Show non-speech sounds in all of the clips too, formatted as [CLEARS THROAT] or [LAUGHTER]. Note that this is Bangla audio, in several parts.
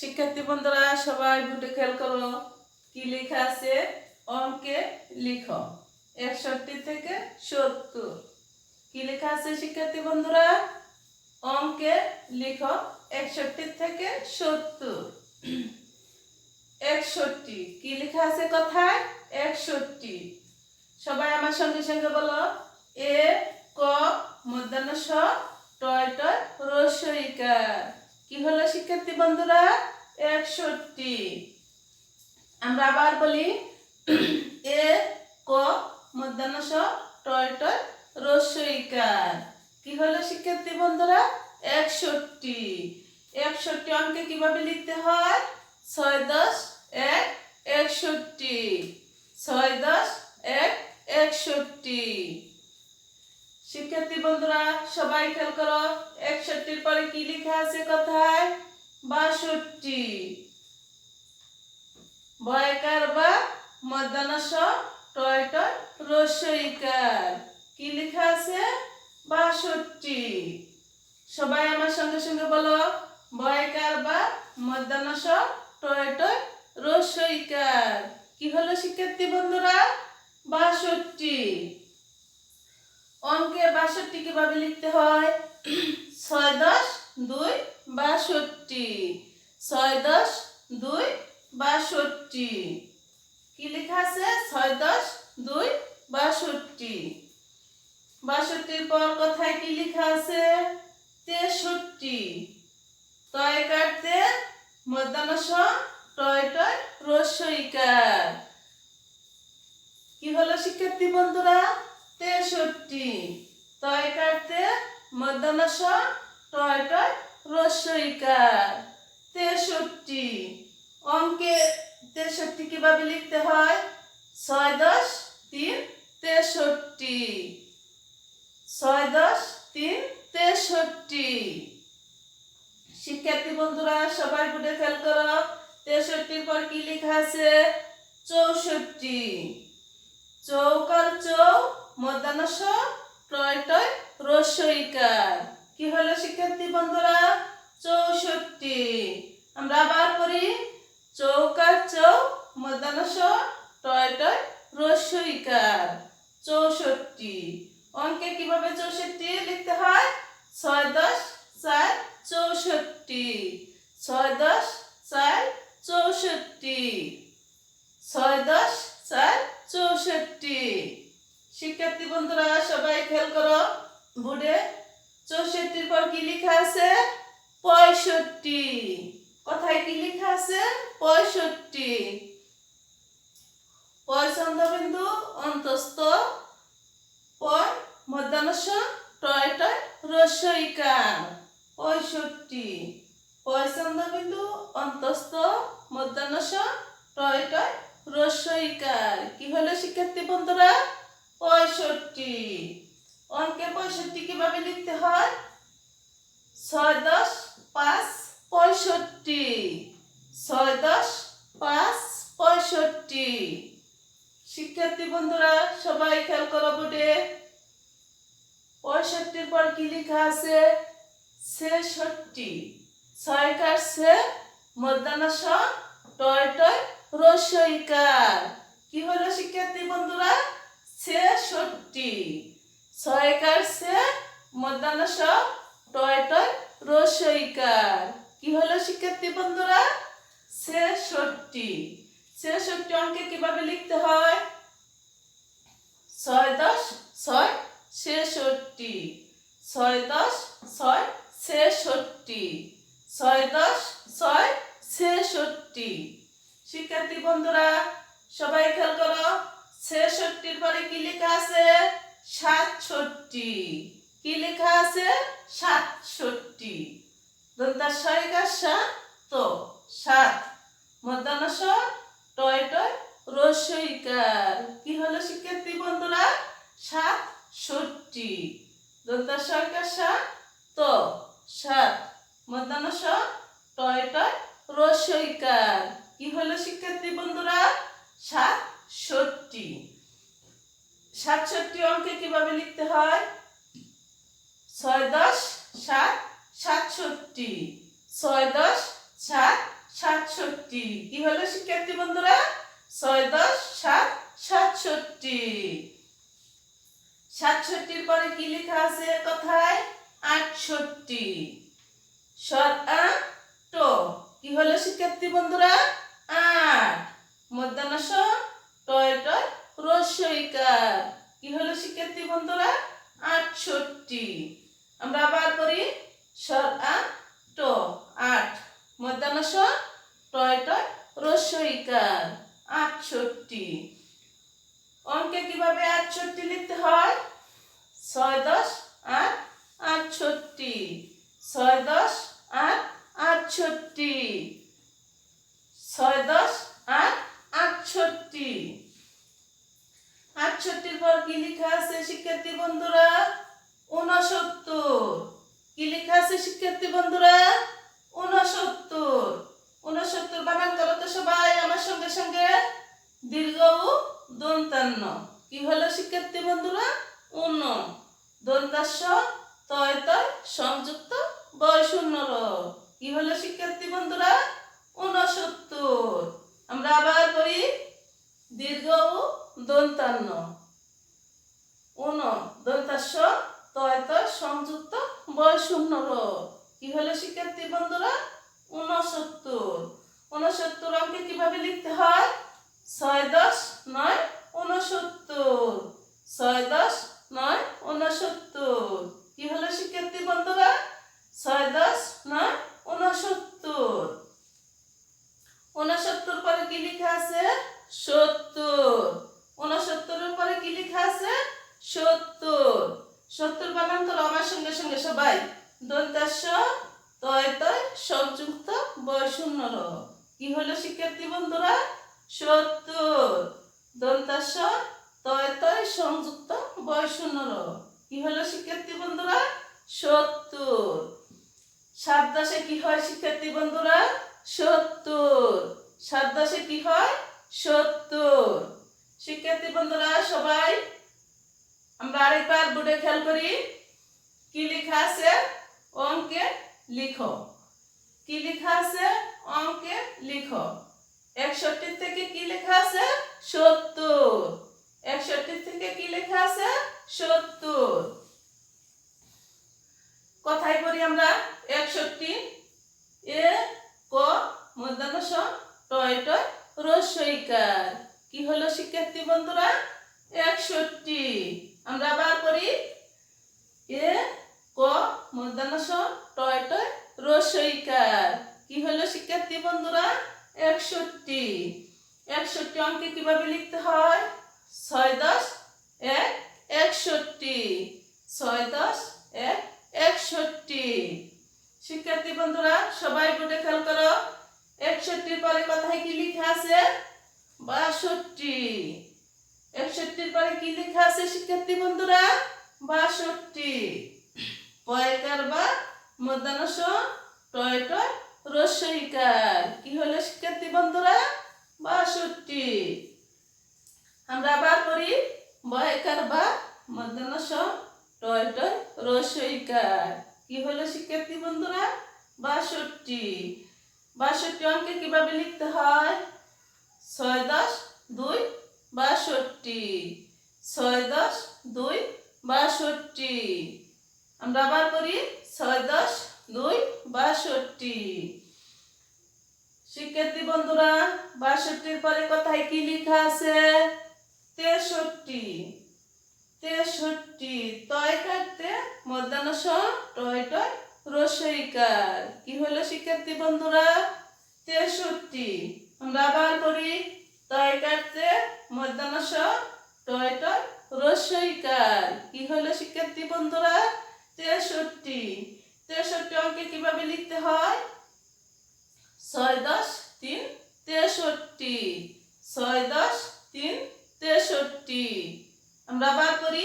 শিক্ষার্থী বন্ধুরা, সবাই বুটে খেয়াল করো। কি লেখা আছে? অঙ্কে লিখো। একষট্টি থেকে সত্তর। কি লেখা আছে শিক্ষার্থী বন্ধুরা? অঙ্কে লিখো। একষট্টি থেকে সত্তর। একষট্টি। কি লেখা আছে কথায়? একষট্টি। সবাই আমার সঙ্গে সঙ্গে বলো। এ, ক, মধ্যাহ্ন স, টয় টয় রসইকার কি হলো শিক্ষার্থী বন্ধুরা? একষট্টি। আমরা আবার বলি, [CLEARS THROAT] এ, ক মধ্যাহ্ন স টয় টয়, রসইকার। কি হলো শিক্ষার্থী বন্ধুরা? একষট্টি। একষট্টি অঙ্কে কীভাবে লিখতে হয়? ছয় দশ এক একষট্টি। ছয় দশ এক একষট্টি। শিক্ষার্থী বন্ধুরা, সবাই খেয়াল করো, একষট্টির পরে কি লেখা আছে কথায়? বাষট্টি। বয়কার বা মধ্যাহ্নস টয় টয় রসইকার। কি লেখা আছে? বাষট্টি। সবাই আমার সঙ্গে সঙ্গে বলো, বয়কার বা মধ্যাহ্নস টয় টয় রসইকার। কি হলো শিক্ষার্থী বন্ধুরা? বাষট্টি। অঙ্কে বাষট্টি কীভাবে লিখতে হয়? ছয় দশ দুই বাষট্টি। ছয় দশ দুই বাষট্টি। কি লেখা আছে? ছয় দশ দুই বাষট্টি। বাষট্টির পর কথায় কি লেখা আছে? তেষট্টি। তয় কাটতে মধ্যাহ্ন টয় টয় রসইকার। কি হলো শিক্ষার্থী বন্ধুরা? তেষট্টি। তয় কাটতে মধ্যাহ্ন টয় টয় রসইকার। তেষট্টি অঙ্কে তেষট্টি কীভাবে লিখতে হয়? ছয় দশ তিন তেষট্টি। ছয় দশ তিন তেষট্টি। শিক্ষার্থী বন্ধুরা সবাই বুঝে খেয়াল করো, তেষট্টির পর কি লেখা আছে? চৌষট্টি। চৌকার চৌ, মধ্যাহ্ন স টয় টয় রসইকার। কি হলো শিক্ষার্থী বন্ধুরা? চৌষট্টি। আমরা আবার পড়ি, চৌকার চৌ স টয় চৌষট্টি। অঙ্কে কীভাবে চৌষট্টি লিখতে হয়? ছয় দশ, চার চৌষট্টি। ছয় দশ, চার চৌষট্টি। ছয় দশ, চার চৌষট্টি। শিক্ষার্থী বন্ধুরা, সবাই খেয়াল করো বুড়ে চৌষট্টির পর কি লেখা আছে? পঁয়ষট্টি। কথায় কি লেখা আছে? পঁয়ষট্টি। পয়সন্ধ বিন্দু অন্তস্থ পয় মধ্যাহ্নস টয় টয় রসইকার পঁয়ষট্টি। পয়সন্ধ বিন্দু অন্তস্থ মধ্যাহ্নস টয় টয় রসইকার। কি হলো শিক্ষার্থী বন্ধুরা? পঁয়ষট্টি। অঙ্কে পঁয়ষট্টি কীভাবে লিখতে হয়? ছয় দশ পাঁচ পঁয়ষট্টি। ছয় দশ পাঁচ পঁয়ষট্টি। শিক্ষার্থী বন্ধুরা, সবাই খেয়াল করো বোর্ডে। পঁয়ষট্টির পর কি লেখা আছে? ছেষট্টি। ছয় মধ্যাহ্ন স টয় টয়, রসইকার। কি হলো শিক্ষার্থী বন্ধুরা? ছেষট্টি। ছয় সে মধ্যাহ্ন স টয় টয় রসইকার। কি হলো শিক্ষার্থী বন্ধুরা? ছেষট্টি ছেষট্টি অঙ্কে কীভাবে লিখতে হয়? ছয় দশ, ছয় ছেষট্টি ছয় দশ ছয় ছেষট্টি ছয় দশ ছয় ছেষট্টি শিক্ষার্থী বন্ধুরা সবাই খেয়াল করো ছেষট্টির পরে কি লেখা আছে সাতষট্টি কি লেখা আছে সাতষট্টি দন্তাশয় কাশা তো সাত মধ্যাহ্ন স টয় টয় রসইকার কি হলো শিক্ষার্থী বন্ধুরা সাতষট্টি দন্তাশয় কাশা, তো, সাত। মধ্যাহ্ন স টয় টয়, রসইকার। কি হলো শিক্ষার্থী বন্ধুরা? সাতষট্টি সাতষট্টি অঙ্কে কীভাবে লিখতে হয়? ছয় দশ, সাত সাতষট্টি ছয় দশ, সাত সাতষট্টি কি হলো শিক্ষার্থী বন্ধুরা? ছয় দশ, সাত সাতষট্টি সাতষট্টির পরে কি লেখা আছে কথায়? আটষট্টি। স্বর আ টো। কি হলো শিক্ষার্থী বন্ধুরা? আট। মধ্যাহ্ন টয় টয় রস্যইকার কি হলো শিক্ষার্থী বন্ধুরা? আটষট্টি। আমরা আবার করি স্বর আ টো। আট। মধ্যাহ্ন টয় টয় রস্যইকার আটষট্টি। অঙ্কে কীভাবে আটষট্টি লিখতে হয়? ছয় দশ আট আটষট্টি। ছয় দশ আট আটষট্টি। ছয় দশ আট আটষট্টি। আটষট্টির পর কি লেখা আছে শিক্ষার্থী বন্ধুরা? ঊনসত্তর। কি লেখা আছে শিক্ষার্থী বন্ধুরা? ঊনসত্তর। ঊনসত্তর বানান করো তো সবাই আমার সঙ্গে সঙ্গে। দীর্ঘ দন্তান্ন। কি হলো শিক্ষার্থী বন্ধুরা? উন দন্তাস্য তয় তয়, সংযুক্ত বয় শূন্য র কি হলো শিক্ষার্থী বন্ধুরা? ঊনসত্তর। আমরা আবার করি দীর্ঘ ও দন্তান্ন। উন দন্তাস্য তয় তয়, সংযুক্ত বয় শূন্য র কি হলো শিক্ষার্থী বন্ধুরা? ঊনসত্তর। ঊনসত্তর অঙ্কে কীভাবে লিখতে হয়? ছয় দশ নয় ঊনসত্তর ছয় দশ নয় ঊনসত্তর কি হলো শিক্ষার্থী বন্ধুরা ছয় দশ নয় ঊনসত্তর ঊনসত্তর পরে কি লেখা আছে সত্তর ঊনসত্তরের পরে কি লেখা আছে সত্তর সত্তর বানান করো আমার সঙ্গে সঙ্গে সবাই দন্তাস্য তয় তয় সংযুক্ত বয় শূন্য র কি হলো শিক্ষার্থী বন্ধুরা সত্তর দন্তাস্য তয় তয় সংযুক্ত বয় শূন্য র কি হলো শিক্ষার্থী বন্ধুরা? সত্তর। সাত দশে কি হয় শিক্ষার্থী বন্ধুরা? সত্তর। সাত দশে কি হয়? সত্তর। শিক্ষার্থী বন্ধুরা, সবাই আমরা আরেকবার বোর্ডে খেয়াল করি। কি লেখা আছে? অঙ্কে লিখো। কি লেখা আছে? অঙ্কে লিখো। একষট্টি থেকে কি লেখা আছে? সত্তর একষট্টি থেকে কি লেখা আছে সত্তর কথায় পড়ি আমরা একষট্টি এ ক মধ্যাহ্ন স টয় টয় রস্যইকার কি হলো শিক্ষার্থী বন্ধুরা একষট্টি আমরা আবার করি এ ক মধ্যাহ্ন স টয় টয় রস্যইকার কি হলো শিক্ষার্থী বন্ধুরা একষট্টি একষট্টি অঙ্কে কীভাবে লিখতে হয়? ছয় দশ এক একষট্টি। ছয় দশ এক একষট্টি। শিক্ষার্থী বন্ধুরা, সবাই বোর্ডে খেয়াল করো। একষট্টির পরে কথায় কি লেখা আছে? বাষট্টি। একষট্টির পরে কি লেখা আছে শিক্ষার্থী বন্ধুরা? বাষট্টি। পয়কার বা মধ্যাহ্নস টয় টয় কি হলো শিক্ষার্থী বন্ধুরা? বাষট্টি। আমরা আবার করি বয়কার বা মধ্যাহ্নস টয় টয় রস্যইকার কি হলো শিক্ষার্থী বন্ধুরা? বাষট্টি। বাষট্টি অঙ্কে কীভাবে লিখতে হয়? ছয় দশ দুই বাষট্টি। ছয় দশ দুই বাষট্টি। আমরা আবার করি ছয় দশ দুই বাষট্টি। শিক্ষার্থী বন্ধুরা, বাষট্টির পরে কথায় কি লেখা আছে? তেষট্টি। তেষট্টি। তয় কাটতে মধ্যাহ্ন স টয় টয় রসইকার কি হলো শিক্ষার্থী বন্ধুরা? তেষট্টি। আমরা আবার করি তয় কাটতে মধ্যাহ্ন স টয় টয় রসইকার কি হলো শিক্ষার্থী বন্ধুরা? তেষট্টি। তেষট্টি অঙ্কে কীভাবে লিখতে হয়? ছয় দশ তিন তেষট্টি। ছয় দশ তিন তেষট্টি আমরা আবার করি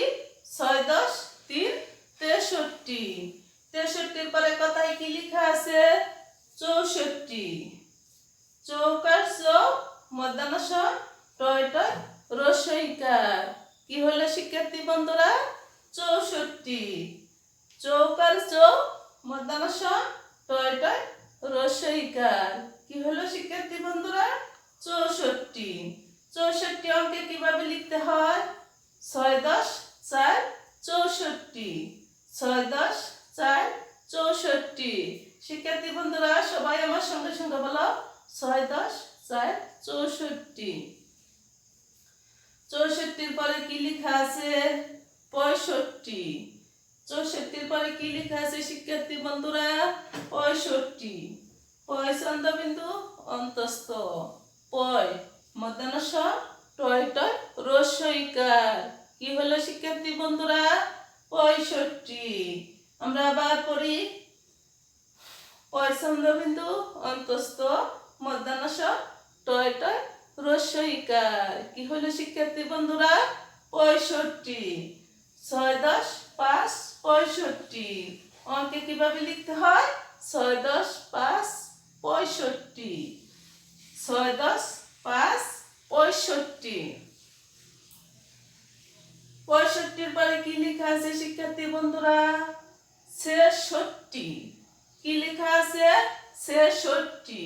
ছয় দশ তিন তেষট্টি। তেষট্টির পরে কথায় কি লেখা আছে? চৌষট্টি। চৌকার চৌ মধ্যাহ্ন স টয় টয়, রসইকার। কি হলো শিক্ষার্থী বন্ধুরা? চৌষট্টি। চৌকার চৌ মধ্যাহ্ন স টয় টয়, রসইকার। কি হলো শিক্ষার্থী বন্ধুরা? চৌষট্টি। চৌষট্টি অঙ্কে কীভাবে লিখতে হয়? ছয় দশ চার চৌষট্টি। ছয় দশ, চার চৌষট্টি। শিক্ষার্থী বন্ধুরা, সবাই আমার সঙ্গে সঙ্গে বলো। ছয় দশ, চার চৌষট্টি। চৌষট্টির পরে কি লেখা আছে? পঁয়ষট্টি। চৌষট্টির পরে কি লেখা আছে শিক্ষার্থী বন্ধুরা? পঁয়ষট্টি। পয় চন্দ্রবিন্দু অন্তস্থ। পয় মধ্যাহ্নস টয় টয় রস্যইকার কি হলো শিক্ষার্থী বন্ধুরা? পঁয়ষট্টি। আমরা আবার পড়ি। পয় চন্দ্রবিন্দু অন্তস্থ মধ্যাহ্নস টয় টয় কি হলো শিক্ষার্থী বন্ধুরা? পঁয়ষট্টি। ছয় দশ পাঁচ পঁয়ষট্টি। অঙ্কে কীভাবে লিখতে হয়? ছয় দশ পাঁচ পঁয়ষট্টি। ছয় দশ পাঁচ পঁয়ষট্টি পঁয়ষট্টির পরে কি লেখা আছে শিক্ষার্থী বন্ধুরা? ছেষট্টি কি লেখা আছে? ছেষট্টি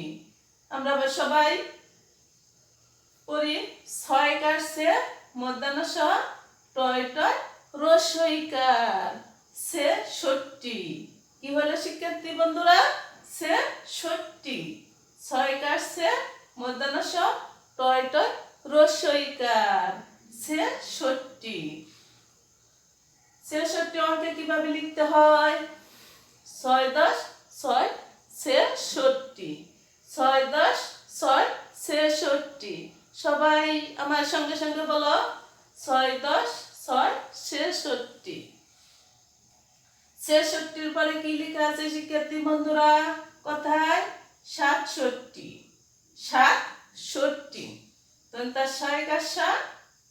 আমরা সবাই পড়ি ছয় কাটছে মধ্যাহ্ন স টয় টয় রসইকার। সে কি হলো শিক্ষার্থী বন্ধুরা? সে মধ্যাহ্ন স টয় টয় রসইকার। সে ছেষট্টি অঙ্কে কীভাবে লিখতে হয়? ছয় দশ, ছয় ছেষট্টি। ছয় দশ, ছয় ছেষট্টি। সবাই আমার সঙ্গে সঙ্গে বলো। ছয় দশ, ছয় ছেষট্টি। ছেষট্টির পরে কি লেখা আছে শিক্ষার্থী বন্ধুরা? কথায়? সাতষট্টি। সাতষট্টি। তখন তার ছয় সাত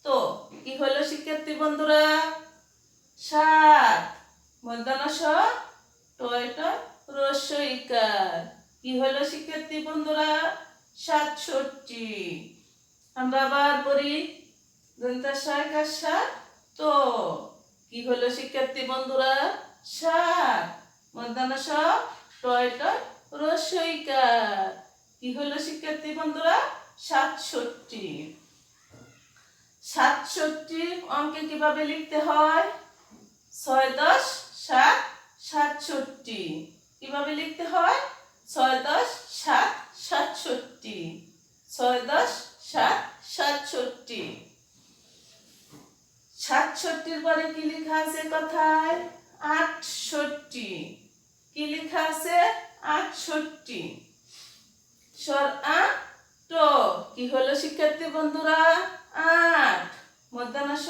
তো, কি হলো শিক্ষার্থী বন্ধুরা? সাত। মধ্যাহ্ন টয়টা রস্যইকার কি হলো শিক্ষার্থী বন্ধুরা? সাতষট্টি। আমরা আবার পড়ি দন্তা সাত সাত তো। কি হলো শিক্ষার্থী বন্ধুরা? সাত। মধ্যাহ্ন টয়টা রস্যইকার কি হলো শিক্ষার্থী বন্ধুরা? সাতষট্টি। সাতষট্টি অঙ্কে কীভাবে লিখতে হয়? ছয় দশ সাত সাতষট্টি। কীভাবে লিখতে হয়? ছয় দশ সাত সাতষট্টি। ছয় দশ সাত সাতষট্টি। সাতষট্টির পরে কি লেখা আছে কথায়? আটষট্টি। কি লেখা আছে? আটষট্টি। স্বর আ ট। কি হলো শিক্ষার্থী বন্ধুরা? আট। মধ্যাহ্ন স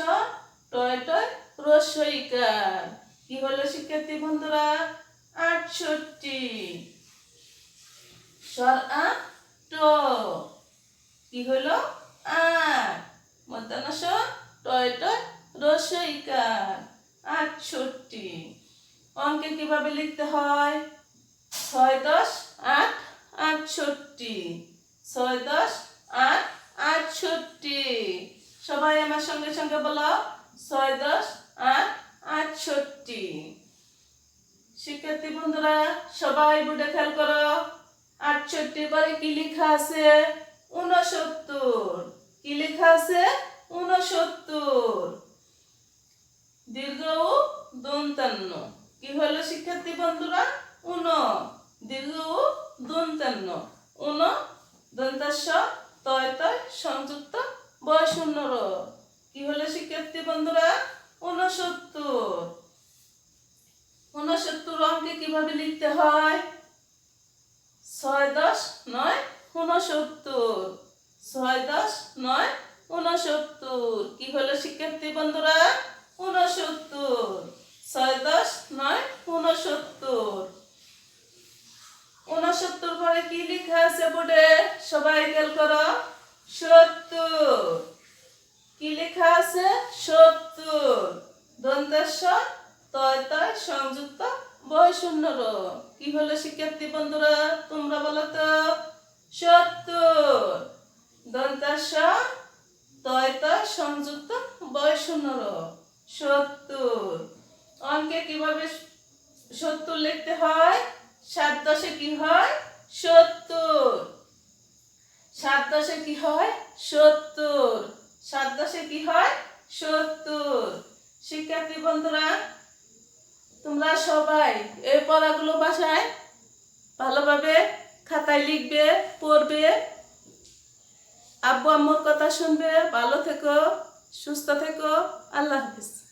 টয় টয় রস্যইকার কি হলো শিক্ষার্থী বন্ধুরা? আটষট্টি। স্বর আ ট। কি হলো? আট। মধ্যাহ্ন স টয় টয় রস্যইকার আটষট্টি। অঙ্কে কীভাবে লিখতে হয়? ছয় দশ, আট, আটষট্টি। ছয় দশ, আট, আটষট্টি। সবাই আমার সঙ্গে সঙ্গে বলো। ছয় দশ আট আটষট্টি শিক্ষার্থী বন্ধুরা, সবাই বুঝে খেয়াল করো আটষট্টির পরে কি লেখা আছে? উনসত্তর কি লেখা আছে? উনসত্তর দীর্ঘ উ দন্তান্ন। কি হলো শিক্ষার্থী বন্ধুরা? উন। দীর্ঘ উ দন্তান্ন উন দন্তাস্য তয় তয় সংযুক্ত বয় শূন্য র কি হলো শিক্ষার্থী বন্ধুরা উনসত্তর উনসত্তর অঙ্কে কীভাবে লিখতে হয় ছয় দশ নয় উনসত্তর ছয় দশ নয় উনসত্তর কি হলো শিক্ষার্থী বন্ধুরা উনসত্তর ছয় দশ নয় উনসত্তর উনসত্তর পরে কি লেখা আছে বোর্ডে? সবাই খেয়াল করো। সত্তর। কি লেখা আছে? সত্তর। দন্তাস্য তয় তয় সংযুক্ত বয় শূন্য র কি হলো শিক্ষার্থী বন্ধুরা, তোমরা বলো তো? সত্তর। তয় তয় সংযুক্ত বয় শূন্য সত্তর। অঙ্কে কীভাবে সত্তর লিখতে হয়? সাত দশে কি হয়? সত্তর। সাত দশে কি হয়? সত্তর। সাত দশে কি হয়? সত্তর। শিক্ষার্থী বন্ধুরা, তোমরা সবাই এই পড়াগুলো বাসায় ভালোভাবে খাতায় লিখবে, পড়বে। আব্বু আম্মুর কথা শুনবে। ভালো থেকো, সুস্থ থেকো। আল্লাহ হাফিজ।